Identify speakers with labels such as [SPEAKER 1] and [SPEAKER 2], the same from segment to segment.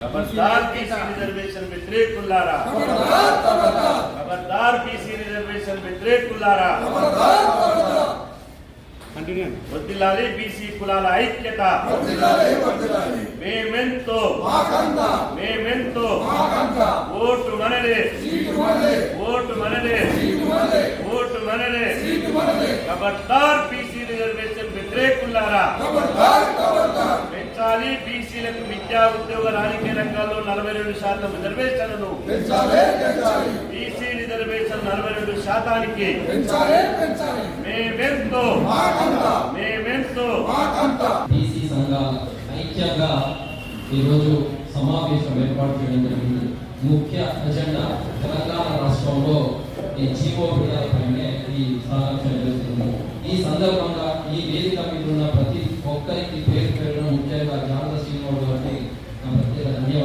[SPEAKER 1] खबरदार BC reservation व्यतिरेक कुल्लारा खबरदार बीसी रिजर्वेशन व्यतिरेक कुल्लारा వద్దిల్లాలి బీసీ కులాల ఐక్యత మేమెంతో మేమెంతో ఓటు మనలే ఓటు మనలే ఓటు మనలే ఖబర్దార్ బీసీ రిజర్వేషన్ వ్యతిరేకులారా పెంచాలి బీసీలకు విద్యా ఉద్యోగ రాజకీయ రంగాల్లో నలభై రెండు శాతం రిజర్వేషన్లను బీసీ రిజర్వేషన్ నలభై రెండు శాతానికి మేమెంతో మేమెంతో
[SPEAKER 2] బీసీ సంఘాల ఐక్యంగా ఈరోజు సమావేశం ఏర్పాటు చేయడం జరిగింది. ముఖ్య అజెండా తెలంగాణ రాష్ట్రంలో ఈ జీవో విధాలపైనే ఈ సమావేశం జరుగుతుంది. ఈ సందర్భంగా ఈ వేదిక మీద ఉన్న ప్రతి ఒక్కరికి పేరు పేరున ముఖ్యంగా జాగ్రత్త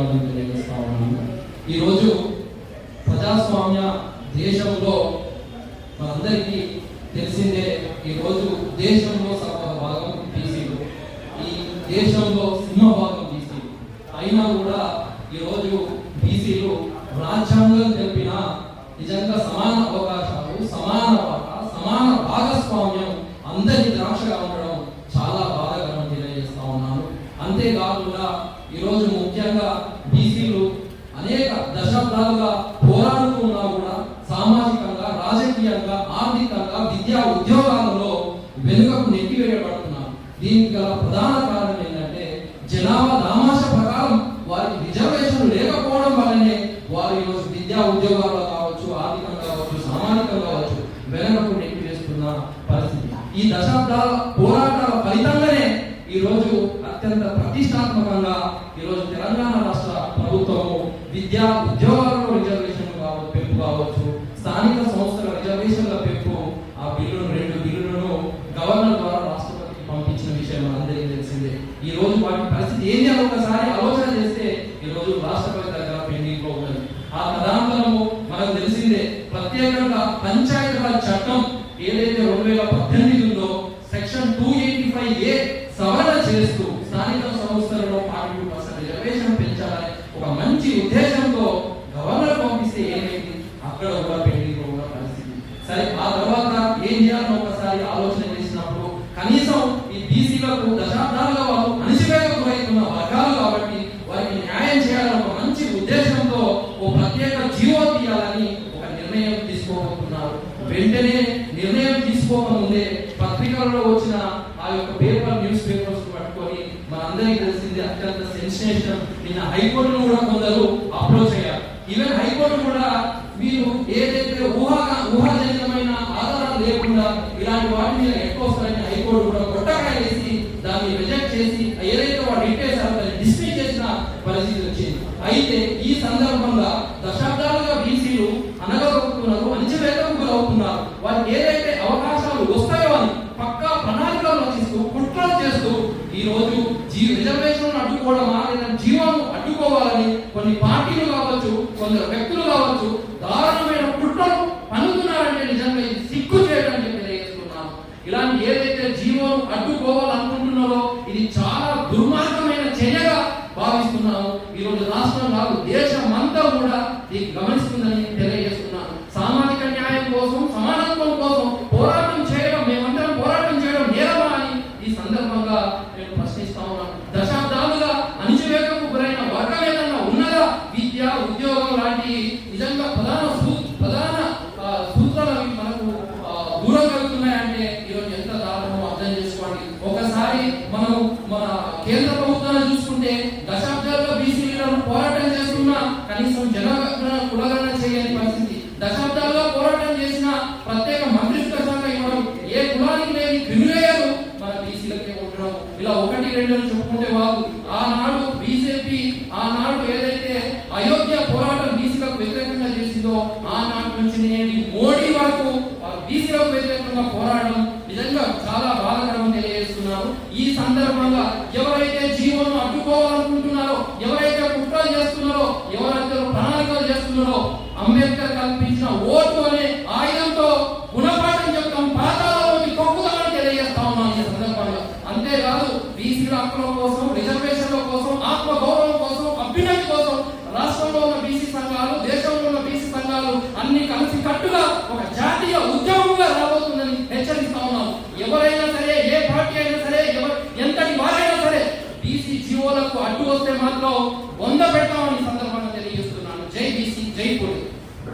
[SPEAKER 2] ధన్యవాదాలు తెలియజేస్తా ఉన్నాను ఈరోజు ప్రజాస్వామ్య దేశంలో మనందరికీ తెలిసిందే ఈరోజు దేశంలో సగ భాగం బీసీలు ఈ దేశంలో సింహభాగం బీసీలు అయినా కూడా ఈరోజు బీసీలు రాజ్యాంగం తెలిపిన నిజంగా సమాన అవకాశాలు సమాన వాటా సమాన భాగస్వామ్యం అందరి ద్రాక్షగా ఉండడం చాలా బాధాకరం తెలియజేస్తా ఉన్నాను. అంతేకాకుండా ఈరోజు ముఖ్యంగా బీసీలు అనేక దశాబ్దాలుగా పోరాడుతూ ఉన్నా కూడా సామాజికంగా రాజకీయంగా ఆర్థికంగా విద్యా ఉద్యోగాలలో వెనుకకు నెట్టివేయబడుతున్నారు. దీనికి గల ప్రధాన కారణం ఏంటంటే జనాభా దామాష ప్రకారం వారికి రిజర్వేషన్ లేకపోవడం వల్లనే వారు ఈరోజు విద్యా ఉద్యోగాల్లో కావచ్చు ఆర్థికంగా కావచ్చు సామాజికంగా కావచ్చు వెనుకకు నెట్టివేస్తున్న పరిస్థితి. ఈ దశాబ్దాల పోరాటాల ఫలితంగానే ఈ రోజు అత్యంత ప్రతిష్టాత్మకంగా ఈ రోజు తెలంగాణ రాష్ట్ర ప్రభుత్వము విద్యా ఉద్యోగాలలో రిజర్వేషన్ కావచ్చు పెంపు కావచ్చు. స్థానిక సంస్థల రిజర్వేషన్ల పెంపు ఆ బిల్లును రెండు బిల్లులను గవర్నర్ ద్వారా రాష్ట్రపతికి పంపించిన విషయం మనందరికీ తెలిసిందే. ఈ రోజు వాటి పరిస్థితి ఏంటి అని ఒకసారి ఆలోచన చేస్తే ఈ రోజు రాష్ట్రపతి దగ్గర పెండింగ్ ఉన్నది. ఆ తదాంతరము మనకు తెలిసిందే. ప్రత్యేకంగా పంచాయతీ రాజ్ చట్టం ఏదైతే రెండు వేల పద్దెనిమిది ఉందో section two eighty five A సవరణ చేస్తూ స్థానిక సంస్థలలో ఫార్టీ టూ పర్సెంట్ రిజర్వేషన్ పెంచాలని ఒక మంచి ఉద్దేశంతో గవర్నర్ పంపిస్తే ఏమైంది? అక్కడ కూడా పెండింగ్ ఉన్న పరిస్థితి. సరే ఆ తర్వాత ఏం చేయాలని ఒకసారి ఆలోచన చేసినప్పుడు కనీసం ఈ బీసీలకు దశాబ్దాలుగా వాళ్ళు అణిచివేతకు గురవుతున్న వర్గాలు కాబట్టి వారికి న్యాయం చేయాలని ఒక మంచి ఉద్దేశంతో ఓ ప్రత్యేక జీవో తీయాలని ఒక నిర్ణయం తీసుకోబోతున్నారు. వెంటనే నిర్ణయం తీసుకోకముందే పత్రికలలో వచ్చిన ఆ యొక్క పేపర్ న్యూస్ పేపర్స్ మనందరికీ తెలిసింది అత్యంత సెన్సేషన్ నిన్న హైకోర్టును కూడా కొందరు అప్రోచ్ అయ్యారు. ఈవెన్ హైకోర్టు కూడా మీరు ఏదైతే ఊహా ఊహాజనితమైన ఆధారాలు లేకుండా ఇలాంటి వాటి మీద ఎక్కువ హైకోర్టు కూడా కొట్టకాయ వేసి దాన్ని రిజెక్ట్ చేసి ఏదైతే వాడు ఇట్టేసారో దాన్ని డిస్మిస్ చేసిన పరిస్థితి వచ్చింది. అయితే ఈ సందర్భంగా దశాబ్దాలుగా బీసీలు అనగలుగుతున్నారు అణచివేతకు గురవుతున్నారు. వారికి ఏదైతే అవకాశాలు వస్తాయో అని పక్కా ప్రణాళికలు రచిస్తూ కుట్రలు చేస్తూ ఈ రోజు జీ రిజర్వేషన్ అడ్డుకోవడమా లేదా జీవనం అడ్డుకోవాలని కొన్ని పార్టీలు కావచ్చు కొందరు వ్యక్తులు కావచ్చు దారుణమైన కుట్రలు పన్నుతున్నారంటే నిజంగా ఇది సిగ్గు చేయడం చెప్పి తెలియజేస్తున్నాను ఇలాంటి ఏదైతే జీవనం అడ్డుకోవాలనుకుంటున్నారో ఇది చాలా దుర్మార్గమైన చర్యగా భావిస్తున్నాము ఈ రోజు రాష్ట్రం కాదు దేశం అంతా కూడా దీన్ని గమనిస్తుందని తెలియజేస్తున్నాను సామాజిక న్యాయం కోసం సమానత్వం కోసం పోరాటం చేయడం మేమందరం పోరాటం చేయడం నేరమా అని ఈ సందర్భంగా నేను ప్రశ్నిస్తా ఉన్నాను దశాబ్దాలుగా అణిచివేతకు గురైన వర్గం ఏదన్నా ఉన్నదా విద్య ఉద్యోగం లాంటి నిజంగా ప్రధాన సూ- ప్రధాన ఆ, సూత్రాలు అవి మనకు ఆ, దూరం కలుగుతున్నాయంటే ఈరోజు ఎంత దారుణమో అర్థం చేసుకోండి ఒకసారి మనం మన కేంద్ర ప్రభుత్వాన్ని చూసుకుంటే దశాబ్దాలుగా బీసీలను పోరాటం చేస్తున్నా కనీసం జనగణన కులగణన చేయని పరిస్థితి. దశాబ్దాలుగా పోరాటం చేసిన ప్రత్యేక మంత్రిత్వ శాఖ ఇవ్వడం ఏ కులానికి లేని క్రిమిలేయరు మన బీసీలకే ఉండడం. ఇలా ఒకటి రెండు చెప్పుకుంటే వాళ్ళు ఆనాడు బీజేపీ ఆనాడు ఏదైతే అయోధ్య పోరాటం బీసీలకు వ్యతిరేకంగా చేసిందో ఆనాటి నుంచి నేటి మోడీ వరకు బీసీలకు వ్యతిరేకంగా పోరాటం నిజంగా చాలా బాధాకరం ఈ సందర్భంగా ఎవరైతే జీవనం అడ్డుకోవాలనుకుంటున్నారో ఎవరైతే కుట్రలు చేస్తున్నారో ఎవరైతే ప్రణాళికలు చేస్తున్నారో అంబేద్కర్ కల్పించిన ఓటు అనే ఆయుధంతో గుణపాఠం చెప్తాం పాతాళంలోకి తొక్కుదామని తెలియజేస్తా ఉన్నాను ఈ సందర్భంగా అంతేకాదు బీసీల హక్కుల కోసం రిజర్వేషన్ల కోసం ఆత్మ గౌరవం కోసం అన్ని కలిసి కట్టుగా ఒక జాతీయ ఉద్యమంగా రాబోతుందని హెచ్చరిస్తా ఉన్నాం ఎవరైనా సరే ఏ పార్టీ అయినా సరే ఎవరు ఎంతటి వారైనా సరే బీసీ జీవోలకు వంద పెడతామని